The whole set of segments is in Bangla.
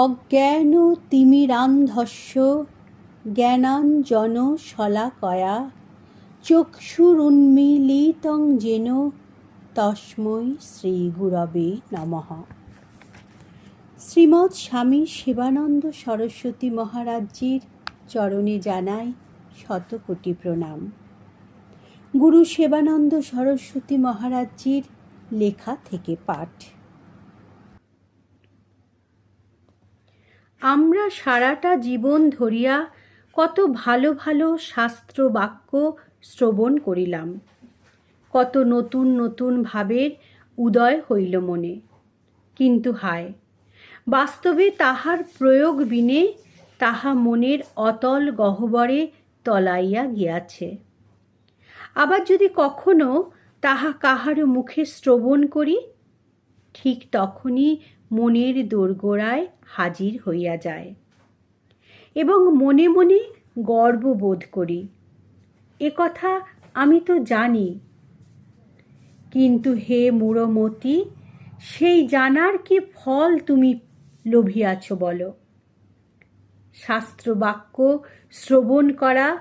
অজ্ঞান তিমিরান্ধস্য জ্ঞানাঞ্জন শলাকয়া চক্ষুরুন্মীলিতং যেন তস্মৈ শ্রীগুরবে নমঃ। শ্রীমৎ স্বামী শিবানন্দ সরস্বতী মহারাজ্যের চরণে জানাই শতকোটি প্রণাম। গুরু সেবানন্দ সরস্বতী মহারাজ্যের লেখা থেকে পাঠ। আমরা সারাটা জীবন ধরিয়া কত ভালো ভালো শাস্ত্র বাক্য শ্রবণ করিলাম। কত নতুন নতুন ভাবের উদয় হইল মনে। কিন্তু হায়, বাস্তবে তাহার প্রয়োগ বিনে তাহা মনের অতল গহ্বরে তলাইয়া গিয়াছে। আবার যদি কখনো তাহা কাহার মুখে শ্রবণ করি, ঠিক তখনই মনের দোরগোড়ায় হাজির হইয়া যায়। এবং মনে মনে গর্ববোধ করি। এ কথা আমি তো জানি। কিন্তু হে মূঢ়মতি সেই জানার কি ফল তুমি লোভিয়াছ বলো? শাস্ত্রবাক্য শ্রবণ করা,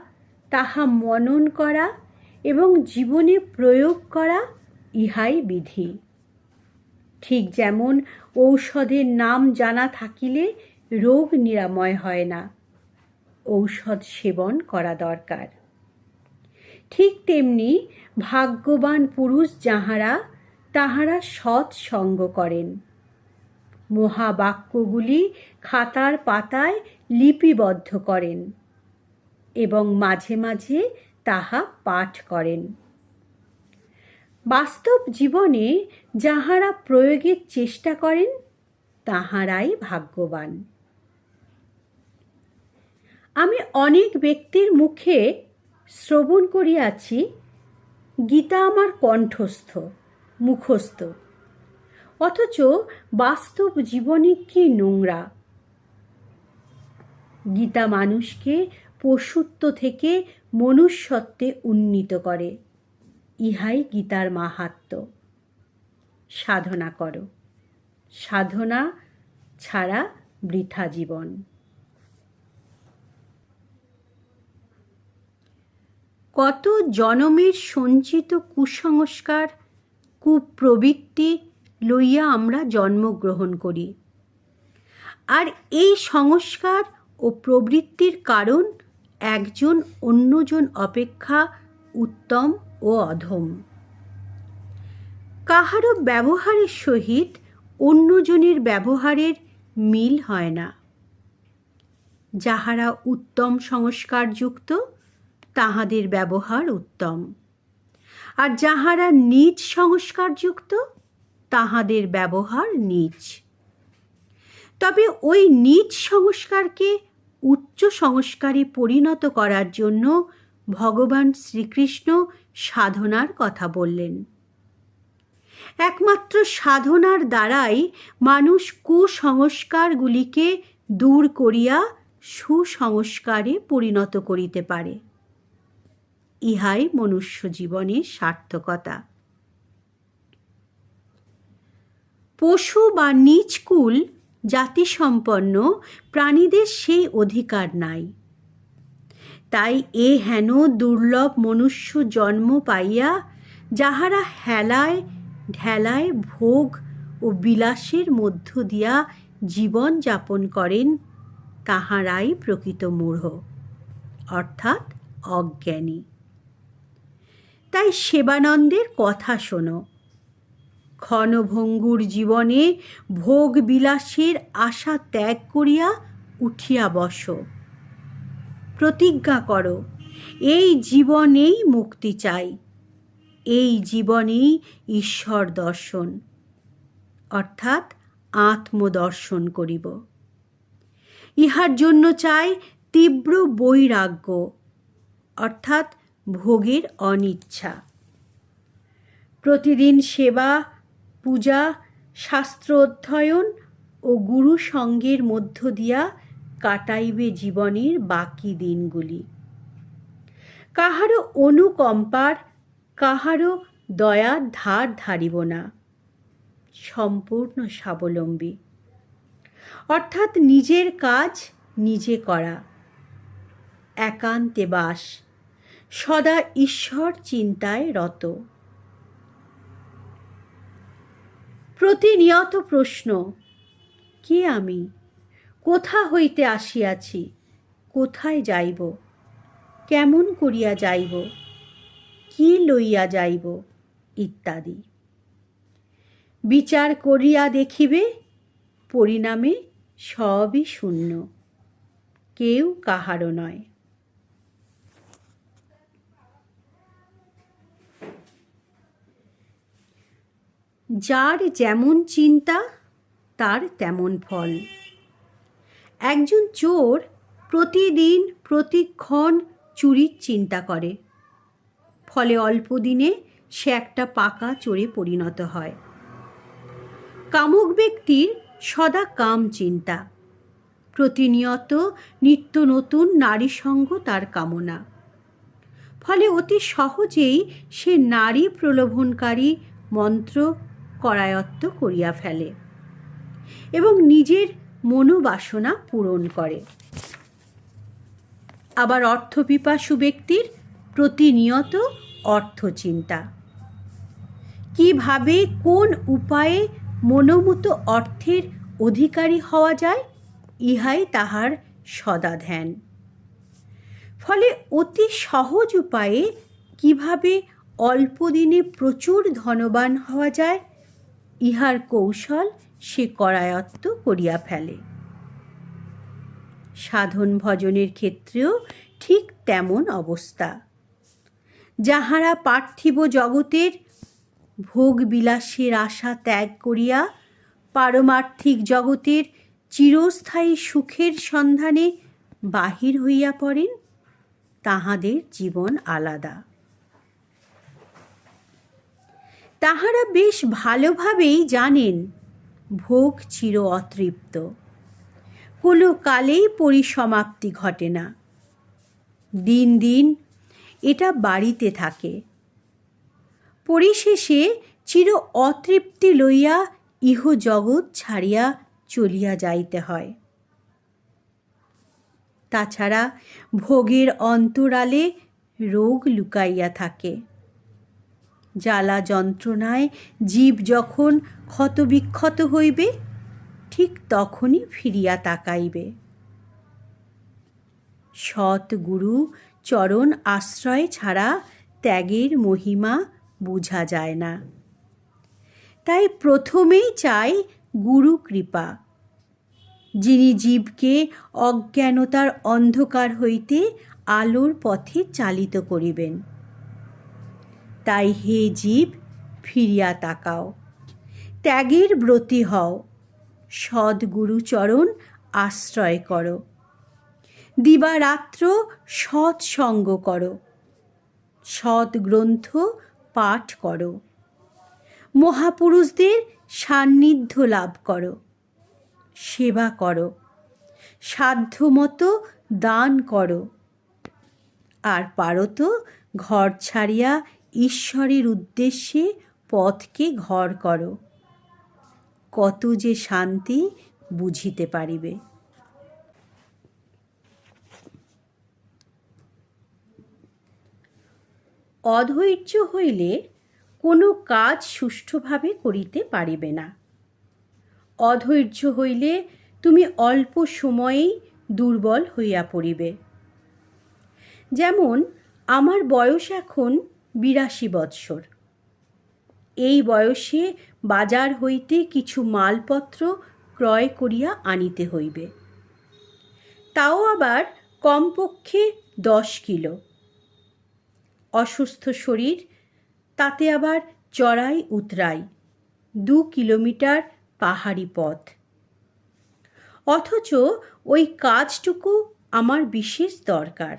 তাহা মনন করা এবং জীবনে প্রয়োগ করা ইহাই বিধি। ঠিক যেমন ঔষধের নাম জানা থাকিলে রোগ নিরাময় হয় না। ঔষধ সেবন করা দরকার। ঠিক তেমনি ভাগ্যবান পুরুষ যাহারা, তাহারা সৎ সঙ্গ করেন। মহাবাক্যগুলি খাতার পাতায় লিপিবদ্ধ করেন এবং মাঝে মাঝে তাহা পাঠ করেন। বাস্তব জীবনে যাহারা প্রয়োগের চেষ্টা করেন, তাহারাই ভাগ্যবান। আমি অনেক ব্যক্তির মুখে শ্রবণ করিয়াছি, গীতা আমার কণ্ঠস্থ, মুখস্থ। অথচ বাস্তব জীবনে কি নোংরা। গীতা মানুষকে পশুত্ব থেকে মনুষ্যত্বে উন্নীত করে। ইহাই গীতার মাহাত্ম সাধনা করো। সাধনা ছাড়া বৃথা জীবন। কত জনমের সঞ্চিত কুসংস্কার, কুপ্রবৃত্তি লইয়া আমরা জন্মগ্রহণ করি। আর এই সংস্কার ও প্রবৃত্তির কারণ একজন অন্যজন অপেক্ষা উত্তম ও অধম। কাহারও ব্যবহারের সহিত অন্যজনের ব্যবহারের মিল হয় না। যাহারা উত্তম সংস্কারযুক্ত, তাহাদের ব্যবহার উত্তম। আর যাহারা নিজ সংস্কারযুক্ত, তাহাদের ব্যবহার নিজ তবে ওই নিজ সংস্কারকে উচ্চ সংস্কারে পরিণত করার জন্য ভগবান শ্রীকৃষ্ণ সাধনার কথা বললেন। একমাত্র সাধনার দ্বারাই মানুষ কুসংস্কারগুলিকে দূর করিয়া সুসংস্কারে পরিণত করিতে পারে। ইহাই মনুষ্য জীবনের সার্থকতা। পশু বা নিচকুল জাতিসম্পন্ন প্রাণীদের সেই অধিকার নাই। তাই এ হেন দুর্লভ মনুষ্য জন্ম পাইয়া যাহারা হেলায়, ঢেলায় ভোগ ও বিলাসের মধ্য দিয়া জীবন যাপন করেন, তাহারাই প্রকৃত মূঢ়, অর্থাৎ অজ্ঞানী। তাই সেবানন্দের কথা শোনো। ক্ষণভঙ্গুর জীবনে ভোগ বিলাসের আশা ত্যাগ করিয়া উঠিয়া বস। প্রতিজ্ঞা করো। এই জীবনেই মুক্তি চাই। এই জীবনেই ঈশ্বর দর্শন, অর্থাৎ আত্মদর্শন করিব। ইহার জন্য চাই তীব্র বৈরাগ্য, অর্থাৎ ভোগের অনিচ্ছা। প্রতিদিন সেবা, পূজা শাস্ত্র অধ্যয়ন ও গুরু সঙ্গের মধ্য দিয়া কাটাইবে জীবনের বাকি দিনগুলি। কাহারও অনুকম্পার কাহারও দয়ার ধার ধারিব না। সম্পূর্ণ স্বাবলম্বী। অর্থাৎ নিজের কাজ নিজে করা। একান্তে বাস। সদা ঈশ্বর চিন্তায় রত। প্রতিনিয়ত প্রশ্ন, কে আমি? কোথা হইতে আসিয়াছি? কোথায় যাইব? কেমন করিয়া যাইব? কি লইয়া যাইব? ইত্যাদি। বিচার করিয়া দেখিবে, পরিণামে সবই শূন্য। কেউ কাহারও নয়। যার যেমন চিন্তা, তার তেমন ফল। একজন চোর প্রতিদিন প্রতিক্ষণ চুরির চিন্তা করে। ফলে অল্প দিনে সে একটা পাকা চোরে পরিণত হয়। কামুক ব্যক্তির সদা কাম চিন্তা। প্রতিনিয়ত নিত্য নতুন নারী সঙ্গ তার কামনা। ফলে অতি সহজেই সে নারী প্রলোভনকারী মন্ত্র করায়ত্ত করিয়া ফেলে। এবং নিজের মনোবাসনা পূরণ করে। আবার অর্থপিপাসু ব্যক্তির প্রতিনিয়ত অর্থচিন্তা। কীভাবে, কোন উপায়ে মনোমতো অর্থের অধিকারী হওয়া যায়, ইহাই তাহার সদা ধ্যান। ফলে অতি সহজ উপায়ে কীভাবে অল্প দিনে প্রচুর ধনবান হওয়া যায়, ইহার কৌশল সে করায়ত্ত করিয়া ফেলে। সাধন ভজনের ক্ষেত্রেও ঠিক তেমন অবস্থা। যাহারা পার্থিব জগতের ভোগ বিলাসের আশা ত্যাগ করিয়া পারমার্থিক জগতের চিরস্থায়ী সুখের সন্ধানে বাহির হইয়া পড়েন, তাহাদের জীবন আলাদা। তাহারা বেশ ভালোভাবেই জানেন ভোগ চির অতৃপ্ত। কোনো কালেই পরিসমাপ্তি ঘটে না। দিন দিন এটা বাড়িতে থাকে। পরিশেষে চির অতৃপ্তি লইয়া ইহ জগৎ ছাড়িয়া চলিয়া যাইতে হয়। তাছাড়া ভোগের অন্তরালে রোগ লুকাইয়া থাকে। জ্বালা যন্ত্রণায় জীব যখন ক্ষতবিক্ষত হইবে, ঠিক তখনই ফিরিয়া তাকাইবে। সৎ গুরু চরণ আশ্রয় ছাড়া ত্যাগের মহিমা বোঝা যায় না। তাই প্রথমেই চাই গুরু কৃপা, যিনি জীবকে অজ্ঞানতার অন্ধকার হইতে আলোর পথে চালিত করিবেন। তাই হে জীব, ফিরিয়া তাকাও। ত্যাগের ব্রতী হও। সদ্গুরুচরণ আশ্রয় করো। দিবারাত্র সৎসঙ্গ করো। সৎ গ্রন্থ পাঠ করো। মহাপুরুষদের সান্নিধ্য লাভ করো। সেবা করো। সাধ্যমতো দান করো। আর পারো তো ঘর ছাড়িয়া ঈশ্বরের উদ্দেশ্যে পথকে ঘর করো। কত যে শান্তি বুঝিতে পারিবে। অধৈর্য হইলে কোনো কাজ সুষ্ঠুভাবে করিতে পারিবে না। অধৈর্য হইলে তুমি অল্প সময়েই দুর্বল হইয়া পড়িবে। যেমন, আমার বয়স এখন বিরাশি বৎসর। এই বয়সে বাজার হইতে কিছু মালপত্র ক্রয় করিয়া আনিতে হইবে। তাও আবার কমপক্ষে দশ কিলো। অসুস্থ শরীর, তাতে আবার চড়াই উতরাই, দু কিলোমিটার পাহাড়ি পথ। অথচ ওই কাজটুকু আমার বিশেষ দরকার।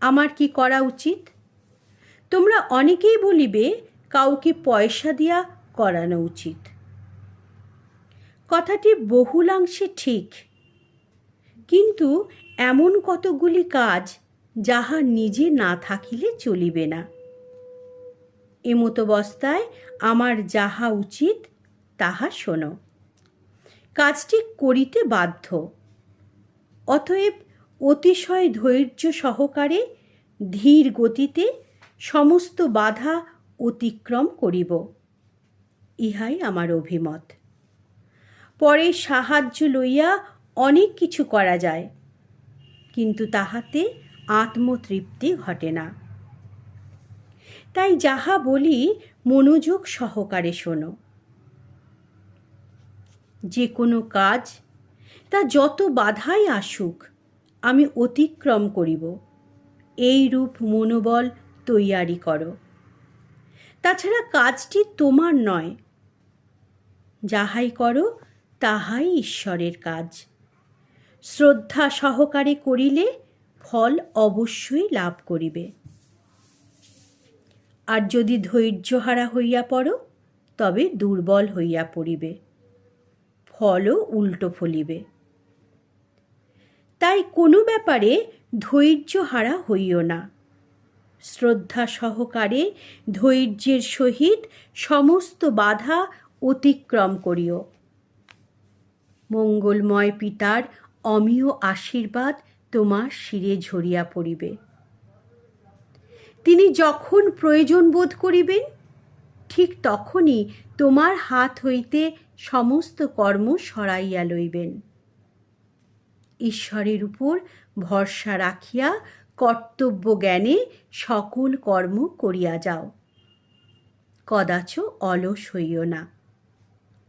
আমার কি করা উচিত? তোমরা অনেকেই বলিবে, কাউকে পয়সা দিয়া করানো উচিত। কথাটি বহুলাংশে ঠিক। কিন্তু এমন কতগুলি কাজ যাহা নিজে না থাকিলে চলিবে না। এমতবস্থায় আমার যাহা উচিত, তাহা শোনো। কাজটি করিতে বাধ্য। অতএব অতিশয় ধৈর্য সহকারে ধীর গতিতে সমস্ত বাধা অতিক্রম করিব। ইহাই আমার অভিমত। পরে সাহায্য লইয়া অনেক কিছু করা যায়, কিন্তু তাহাতে আত্মতৃপ্তি ঘটে না। তাই যাহা বলি মনোযোগ সহকারে শোনো। যে কোনো কাজ, তা যত বাধাই আসুক, আমি অতিক্রম করিব। এই রূপ মনোবল তৈয়ারি করো। তাছাড়া কাজটি তোমার নয়। যাহাই করো, তাহাই ঈশ্বরের কাজ। শ্রদ্ধা সহকারে করিলে ফল অবশ্যই লাভ করিবে। আর যদি ধৈর্যহারা হইয়া পড়ো, তবে দুর্বল হইয়া পড়িবে। ফলও উল্টো ফলিবে। তাই কোনো ব্যাপারে ধৈর্যহারা হইও না। শ্রদ্ধা সহকারে ধৈর্যের সহিত সমস্ত বাধা অতিক্রম করিও। মঙ্গলময় পিতার অমীয় আশীর্বাদ তোমার শিরে ঝরিয়া পড়িবে। তিনি যখন প্রয়োজন বোধ করিবেন, ঠিক তখনই তোমার হাত হইতে সমস্ত কর্ম সরাইয়া লইবেন। ঈশ্বরের উপর ভরসা রাখিয়া কর্তব্য জ্ঞানে সকল কর্ম করিয়া যাও। কদাচ অলস হইও না।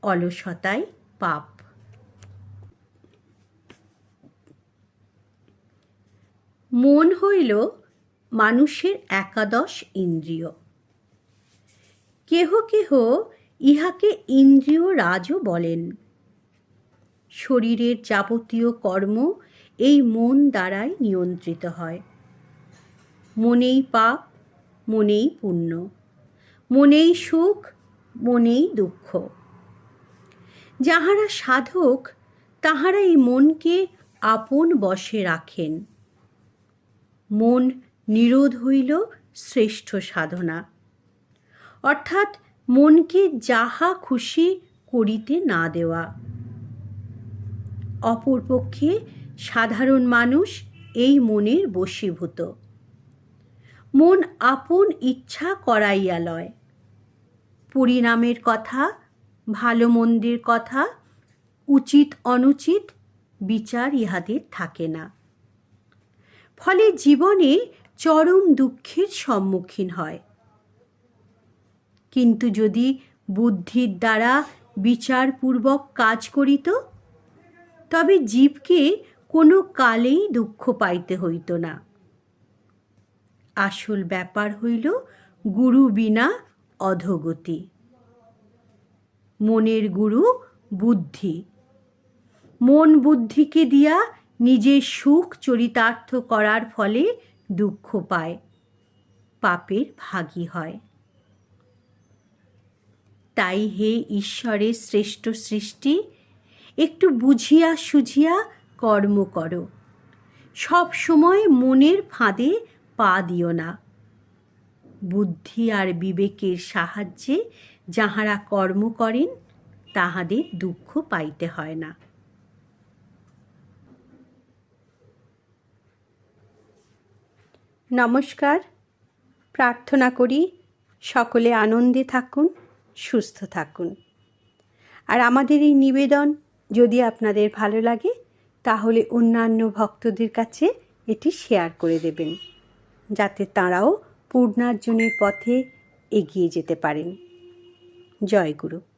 অলসতাই পাপ। মন হইল মানুষের একাদশ ইন্দ্রিয়। কেহ কেহ ইহাকে ইন্দ্রিয় রাজও বলেন। শরীরের যাবতীয় কর্ম এই মন দ্বারাই নিয়ন্ত্রিত হয়। মনেই পাপ, মনেই পুণ্য। মনেই সুখ, মনেই দুঃখ। যাহারা সাধক, তাহারা এই মনকে আপন বশে রাখেন। মন নিরোধ হইল শ্রেষ্ঠ সাধনা। অর্থাৎ মনকে যাহা খুশি করিতে না দেওয়া। অপরপক্ষে সাধারণ মানুষ এই মনের বশীভূত। মন আপন ইচ্ছা করাইয়া লয়। পরিণামের কথা, ভালো মন্দের কথা, উচিত অনুচিত বিচার ইহাদের থাকে না। ফলে জীবনে চরম দুঃখের সম্মুখীন হয়। কিন্তু যদি বুদ্ধির দ্বারা বিচারপূর্বক কাজ করিত, তবে জীবকে কোনো কালেই দুঃখ পাইতে হইত না। আসল ব্যাপার হইল গুরু বিনা অধগতি। মনের গুরু বুদ্ধি। মন বুদ্ধিকে দিয়া নিজের সুখ চরিতার্থ করার ফলে দুঃখ পায়, পাপের ভাগী হয়। তাই হে ঈশ্বরের শ্রেষ্ঠ সৃষ্টি, একটু বুঝিয়া সুঝিয়া কর্ম করো। সব সময় মনের ফাঁদে পা দিও না। বুদ্ধি আর বিবেকের সাহায্যে যাহারা কর্ম করেন, তাহাদের দুঃখ পাইতে হয় না। নমস্কার। প্রার্থনা করি সকলে আনন্দে থাকুন, সুস্থ থাকুন। আর আমাদের এই নিবেদন যদি আপনাদের ভালো লাগে, তাহলে অন্যান্য ভক্তদের কাছে এটি শেয়ার করে দেবেন। যাতে তাঁরাও পূর্ণার্জনের পথে এগিয়ে যেতে পারেন। জয় গুরু।